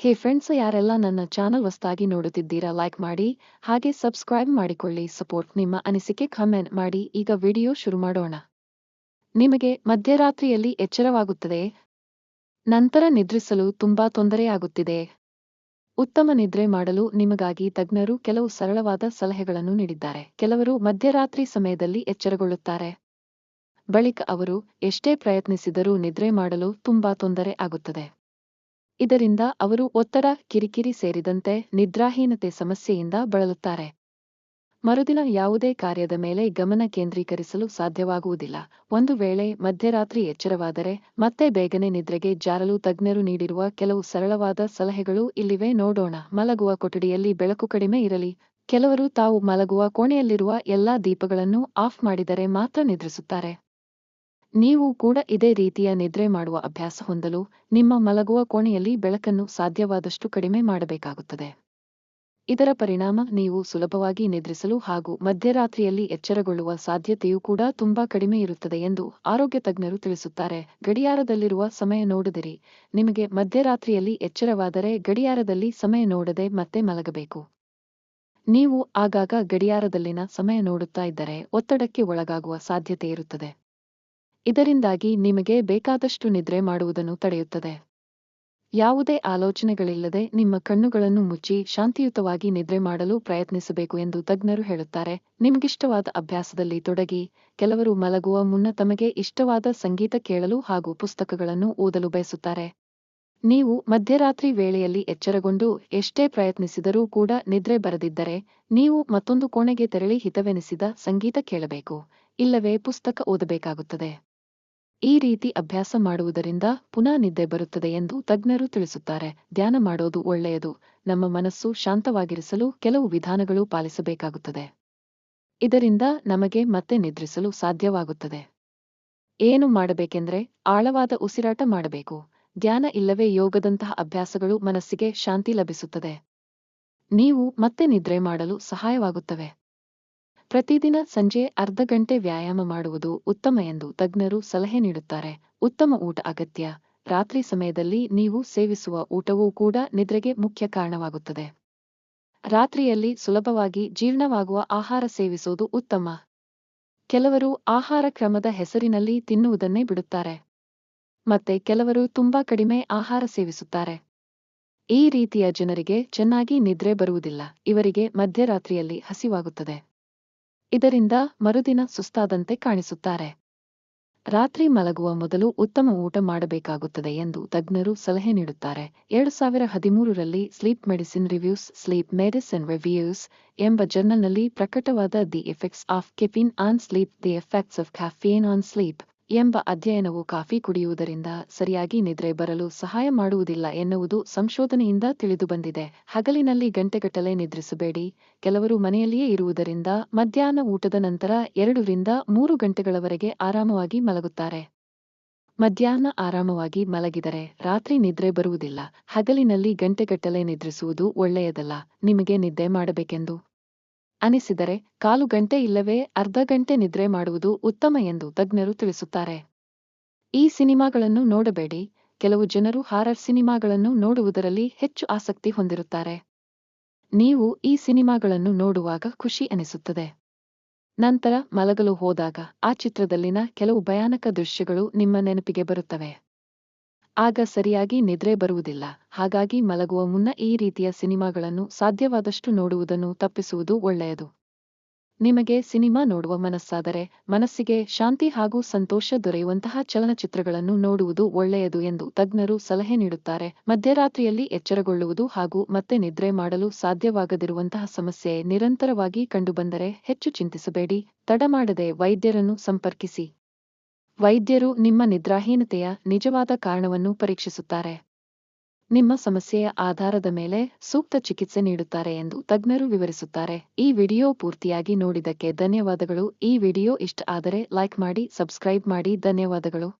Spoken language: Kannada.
ಹೇ ಫ್ರೆಂಡ್ಸ್ ಯಾರೆಲ್ಲ ನನ್ನ ಚಾನಲ್ ಹೊಸದಾಗಿ ನೋಡುತ್ತಿದ್ದೀರಾ ಲೈಕ್ ಮಾಡಿ, ಹಾಗೆ ಸಬ್ಸ್ಕ್ರೈಬ್ ಮಾಡಿಕೊಳ್ಳಿ ಸಪೋರ್ಟ್ ನಿಮ್ಮ ಅನಿಸಿಕೆ ಕಮೆಂಟ್ ಮಾಡಿ, ಈಗ ವಿಡಿಯೋ ಶುರು ಮಾಡೋಣ. ನಿಮಗೆ ಮಧ್ಯರಾತ್ರಿಯಲ್ಲಿ ಎಚ್ಚರವಾಗುತ್ತದೆ? ನಂತರ ನಿದ್ರಿಸಲು ತುಂಬಾ ತೊಂದರೆಯಾಗುತ್ತಿದೆ ಉತ್ತಮ ನಿದ್ರೆ ಮಾಡಲು ನಿಮಗಾಗಿ ತಜ್ಞರು ಕೆಲವು ಸರಳವಾದ ಸಲಹೆಗಳನ್ನು ನೀಡಿದ್ದಾರೆ. ಕೆಲವರು ಮಧ್ಯರಾತ್ರಿ ಸಮಯದಲ್ಲಿ ಎಚ್ಚರಗೊಳ್ಳುತ್ತಾರೆ. ಬಳಿಕ ಅವರು ಎಷ್ಟೇ ಪ್ರಯತ್ನಿಸಿದರೂ ನಿದ್ರೆ ಮಾಡಲು ತುಂಬಾ ತೊಂದರೆ ಆಗುತ್ತದೆ. ಇದರಿಂದ ಅವರು ಒತ್ತಡ, ಕಿರಿಕಿರಿ ಸೇರಿದಂತೆ ನಿದ್ರಾಹೀನತೆ ಸಮಸ್ಯೆಯಿಂದ ಬಳಲುತ್ತಾರೆ. ಮರುದಿನ ಯಾವುದೇ ಕಾರ್ಯದ ಮೇಲೆ ಗಮನ ಕೇಂದ್ರೀಕರಿಸಲು ಸಾಧ್ಯವಾಗುವುದಿಲ್ಲ. ಒಂದು ವೇಳೆ ಮಧ್ಯರಾತ್ರಿ ಎಚ್ಚರವಾದರೆ ಮತ್ತೆ ಬೇಗನೆ ನಿದ್ರೆಗೆ ಜಾರಲು ತಜ್ಞರು ನೀಡಿರುವ ಕೆಲವು ಸರಳವಾದ ಸಲಹೆಗಳು ಇಲ್ಲಿವೆ ನೋಡೋಣ. ಮಲಗುವ ಕೊಠಡಿಯಲ್ಲಿ ಬೆಳಕು ಕಡಿಮೆ ಇರಲಿ. ಕೆಲವರು ತಾವು ಮಲಗುವ ಕೋಣೆಯಲ್ಲಿರುವ ಎಲ್ಲಾ ದೀಪಗಳನ್ನು ಆಫ್ ಮಾಡಿದರೆ ಮಾತ್ರ ನಿದ್ರಿಸುತ್ತಾರೆ. ನೀವು ಕೂಡ ಇದೇ ರೀತಿಯ ನಿದ್ರೆ ಮಾಡುವ ಅಭ್ಯಾಸ ಹೊಂದಲು ನಿಮ್ಮ ಮಲಗುವ ಕೋಣೆಯಲ್ಲಿ ಬೆಳಕನ್ನು ಸಾಧ್ಯವಾದಷ್ಟು ಕಡಿಮೆ ಮಾಡಬೇಕಾಗುತ್ತದೆ. ಇದರ ಪರಿಣಾಮ ನೀವು ಸುಲಭವಾಗಿ ನಿದ್ರಿಸಲು ಹಾಗೂ ಮಧ್ಯರಾತ್ರಿಯಲ್ಲಿ ಎಚ್ಚರಗೊಳ್ಳುವ ಸಾಧ್ಯತೆಯೂ ಕೂಡ ತುಂಬಾ ಕಡಿಮೆ ಇರುತ್ತದೆ ಎಂದು ಆರೋಗ್ಯ ತಜ್ಞರು ತಿಳಿಸುತ್ತಾರೆ. ಗಡಿಯಾರದಲ್ಲಿರುವ ಸಮಯ ನೋಡದಿರಿ. ನಿಮಗೆ ಮಧ್ಯರಾತ್ರಿಯಲ್ಲಿ ಎಚ್ಚರವಾದರೆ ಗಡಿಯಾರದಲ್ಲಿ ಸಮಯ ನೋಡದೆ ಮತ್ತೆ ಮಲಗಬೇಕು. ನೀವು ಆಗಾಗ ಗಡಿಯಾರದಲ್ಲಿನ ಸಮಯ ನೋಡುತ್ತಾ ಇದ್ದರೆ ಒತ್ತಡಕ್ಕೆ ಒಳಗಾಗುವ ಸಾಧ್ಯತೆ ಇರುತ್ತದೆ. ಇದರಿಂದಾಗಿ ನಿಮಗೆ ಬೇಕಾದಷ್ಟು ನಿದ್ರೆ ಮಾಡುವುದನ್ನು ತಡೆಯುತ್ತದೆ. ಯಾವುದೇ ಆಲೋಚನೆಗಳಿಲ್ಲದೆ ನಿಮ್ಮ ಕಣ್ಣುಗಳನ್ನು ಮುಚ್ಚಿ ಶಾಂತಿಯುತವಾಗಿ ನಿದ್ರೆ ಮಾಡಲು ಪ್ರಯತ್ನಿಸಬೇಕು ಎಂದು ತಜ್ಞರು ಹೇಳುತ್ತಾರೆ. ನಿಮಗಿಷ್ಟವಾದ ಅಭ್ಯಾಸದಲ್ಲಿ ತೊಡಗಿ, ಕೆಲವರು ಮಲಗುವ ಮುನ್ನ ತಮಗೆ ಇಷ್ಟವಾದ ಸಂಗೀತ ಕೇಳಲು ಹಾಗೂ ಪುಸ್ತಕಗಳನ್ನು ಓದಲು ಬಯಸುತ್ತಾರೆ. ನೀವು ಮಧ್ಯರಾತ್ರಿ ವೇಳೆಯಲ್ಲಿ ಎಚ್ಚರಗೊಂಡು ಎಷ್ಟೇ ಪ್ರಯತ್ನಿಸಿದರೂ ಕೂಡ ನಿದ್ರೆ ಬರದಿದ್ದರೆ ನೀವು ಮತ್ತೊಂದು ಕೋಣೆಗೆ ತೆರಳಿ ಹಿತವೆನಿಸಿದ ಸಂಗೀತ ಕೇಳಬೇಕು, ಇಲ್ಲವೇ ಪುಸ್ತಕ ಓದಬೇಕಾಗುತ್ತದೆ. ಈ ರೀತಿ ಅಭ್ಯಾಸ ಮಾಡುವುದರಿಂದ ಪುನಃ ನಿದ್ದೆ ಬರುತ್ತದೆ ಎಂದು ತಜ್ಞರು ತಿಳಿಸುತ್ತಾರೆ. ಧ್ಯಾನ ಮಾಡೋದು ಒಳ್ಳೆಯದು. ನಮ್ಮ ಮನಸ್ಸು ಶಾಂತವಾಗಿರಿಸಲು ಕೆಲವು ವಿಧಾನಗಳು ಪಾಲಿಸಬೇಕಾಗುತ್ತದೆ. ಇದರಿಂದ ನಮಗೆ ಮತ್ತೆ ನಿದ್ರಿಸಲು ಸಾಧ್ಯವಾಗುತ್ತದೆ. ಏನು ಮಾಡಬೇಕೆಂದರೆ ಆಳವಾದ ಉಸಿರಾಟ ಮಾಡಬೇಕು. ಧ್ಯಾನ ಇಲ್ಲವೇ ಯೋಗದಂತಹ ಅಭ್ಯಾಸಗಳು ಮನಸ್ಸಿಗೆ ಶಾಂತಿ ಲಭಿಸುತ್ತದೆ. ನೀವು ಮತ್ತೆ ನಿದ್ರೆ ಮಾಡಲು ಸಹಾಯವಾಗುತ್ತವೆ. ಪ್ರತಿದಿನ ಸಂಜೆ ಅರ್ಧ ಗಂಟೆ ವ್ಯಾಯಾಮ ಮಾಡುವುದು ಉತ್ತಮ ಎಂದು ತಜ್ಞರು ಸಲಹೆ ನೀಡುತ್ತಾರೆ. ಉತ್ತಮ ಊಟ ಅಗತ್ಯ. ರಾತ್ರಿ ಸಮಯದಲ್ಲಿ ನೀವು ಸೇವಿಸುವ ಊಟವೂ ಕೂಡ ನಿದ್ರೆಗೆ ಮುಖ್ಯ ಕಾರಣವಾಗುತ್ತದೆ. ರಾತ್ರಿಯಲ್ಲಿ ಸುಲಭವಾಗಿ ಜೀರ್ಣವಾಗುವ ಆಹಾರ ಸೇವಿಸುವುದು ಉತ್ತಮ. ಕೆಲವರು ಆಹಾರ ಕ್ರಮದ ಹೆಸರಿನಲ್ಲಿ ತಿನ್ನುವುದನ್ನೇ ಬಿಡುತ್ತಾರೆ. ಮತ್ತೆ ಕೆಲವರು ತುಂಬಾ ಕಡಿಮೆ ಆಹಾರ ಸೇವಿಸುತ್ತಾರೆ. ಈ ರೀತಿಯ ಜನರಿಗೆ ಚೆನ್ನಾಗಿ ನಿದ್ರೆ ಬರುವುದಿಲ್ಲ. ಇವರಿಗೆ ಮಧ್ಯರಾತ್ರಿಯಲ್ಲಿ ಹಸಿವಾಗುತ್ತದೆ. ಇದರಿಂದ ಮರುದಿನ ಸುಸ್ತಾದಂತೆ ಕಾಣಿಸುತ್ತಾರೆ. ರಾತ್ರಿ ಮಲಗುವ ಮೊದಲು ಉತ್ತಮ ಊಟ ಮಾಡಬೇಕಾಗುತ್ತದೆ ಎಂದು ತಜ್ಞರು ಸಲಹೆ ನೀಡುತ್ತಾರೆ. ಎರಡು ಸಾವಿರ ಹದಿಮೂರರಲ್ಲಿ sleep medicine reviews sleep medicine reviews ಎಂಬ ಜರ್ನಲ್ನಲ್ಲಿ ಪ್ರಕಟವಾದ the effects of caffeine on sleep, the effects of caffeine on sleep ಎಂಬ ಅಧ್ಯಯನವು ಕಾಫಿ ಕುಡಿಯುವುದರಿಂದ ಸರಿಯಾಗಿ ನಿದ್ರೆ ಬರಲು ಸಹಾಯ ಮಾಡುವುದಿಲ್ಲ ಎನ್ನುವುದು ಸಂಶೋಧನೆಯಿಂದ ತಿಳಿದುಬಂದಿದೆ. ಹಗಲಿನಲ್ಲಿ ಗಂಟೆಗಟ್ಟಲೆ ನಿದ್ರಿಸಬೇಡಿ. ಕೆಲವರು ಮನೆಯಲ್ಲಿಯೇ ಇರುವುದರಿಂದ ಮಧ್ಯಾಹ್ನ ಊಟದ ನಂತರ ಎರಡರಿಂದ ಮೂರು ಗಂಟೆಗಳವರೆಗೆ ಆರಾಮವಾಗಿ ಮಲಗುತ್ತಾರೆ. ಮಧ್ಯಾಹ್ನ ಆರಾಮವಾಗಿ ಮಲಗಿದರೆ ರಾತ್ರಿ ನಿದ್ರೆ ಬರುವುದಿಲ್ಲ. ಹಗಲಿನಲ್ಲಿ ಗಂಟೆಗಟ್ಟಲೆ ನಿದ್ರಿಸುವುದು ಒಳ್ಳೆಯದಲ್ಲ. ನಿಮಗೆ ನಿದ್ದೆ ಮಾಡಬೇಕೆಂದು? ಅನಿಸಿದರೆ ಕಾಲು ಗಂಟೆ ಇಲ್ಲವೇ ಅರ್ಧ ಗಂಟೆ ನಿದ್ರೆ ಮಾಡುವುದು ಉತ್ತಮ ಎಂದು ತಜ್ಞರು ತಿಳಿಸುತ್ತಾರೆ. ಈ ಸಿನಿಮಾಗಳನ್ನು ನೋಡಬೇಡಿ. ಕೆಲವು ಜನರು ಹಾರರ್ ಸಿನಿಮಾಗಳನ್ನು ನೋಡುವುದರಲ್ಲಿ ಹೆಚ್ಚು ಆಸಕ್ತಿ ಹೊಂದಿರುತ್ತಾರೆ. ನೀವು ಈ ಸಿನಿಮಾಗಳನ್ನು ನೋಡುವಾಗ ಖುಷಿ ಅನಿಸುತ್ತದೆ. ನಂತರ ಮಲಗಲು ಹೋದಾಗ ಆ ಚಿತ್ರದಲ್ಲಿನ ಕೆಲವು ಭಯಾನಕ ದೃಶ್ಯಗಳು ನಿಮ್ಮ ನೆನಪಿಗೆ ಬರುತ್ತವೆ. ಆಗ ಸರಿಯಾಗಿ ನಿದ್ರೆ ಬರುವುದಿಲ್ಲ. ಹಾಗಾಗಿ ಮಲಗುವ ಮುನ್ನ ಈ ರೀತಿಯ ಸಿನಿಮಾಗಳನ್ನು ಸಾಧ್ಯವಾದಷ್ಟು ನೋಡುವುದನ್ನು ತಪ್ಪಿಸುವುದು ಒಳ್ಳೆಯದು. ನಿಮಗೆ ಸಿನಿಮಾ ನೋಡುವ ಮನಸ್ಸಾದರೆ, ಮನಸ್ಸಿಗೆ ಶಾಂತಿ ಹಾಗೂ ಸಂತೋಷ ದೊರೆಯುವಂತಹ ಚಲನಚಿತ್ರಗಳನ್ನು ನೋಡುವುದು ಒಳ್ಳೆಯದು ಎಂದು ತಜ್ಞರು ಸಲಹೆ ನೀಡುತ್ತಾರೆ. ಮಧ್ಯರಾತ್ರಿಯಲ್ಲಿ ಎಚ್ಚರಗೊಳ್ಳುವುದು ಹಾಗೂ ಮತ್ತೆ ನಿದ್ರೆ ಮಾಡಲು ಸಾಧ್ಯವಾಗದಿರುವಂತಹ ಸಮಸ್ಯೆ ನಿರಂತರವಾಗಿ ಕಂಡುಬಂದರೆ ಹೆಚ್ಚು ಚಿಂತಿಸಬೇಡಿ. ತಡಮಾಡದೆ ವೈದ್ಯರನ್ನು ಸಂಪರ್ಕಿಸಿ. ವೈದ್ಯರು ನಿಮ್ಮ ನಿದ್ರಾಹೀನತೆಯ ನಿಜವಾದ ಕಾರಣವನ್ನು ಪರೀಕ್ಷಿಸುತ್ತಾರೆ. ನಿಮ್ಮ ಸಮಸ್ಯೆಯ ಆಧಾರದ ಮೇಲೆ ಸೂಕ್ತ ಚಿಕಿತ್ಸೆ ನೀಡುತ್ತಾರೆ ಎಂದು ತಜ್ಞರು ವಿವರಿಸುತ್ತಾರೆ. ಈ ವಿಡಿಯೋ ಪೂರ್ತಿಯಾಗಿ ನೋಡಿದಕ್ಕೆ ಧನ್ಯವಾದಗಳು. ಈ ವಿಡಿಯೋ ಇಷ್ಟ ಆದರೆ ಲೈಕ್ ಮಾಡಿ, ಸಬ್ಸ್ಕ್ರೈಬ್ ಮಾಡಿ. ಧನ್ಯವಾದಗಳು.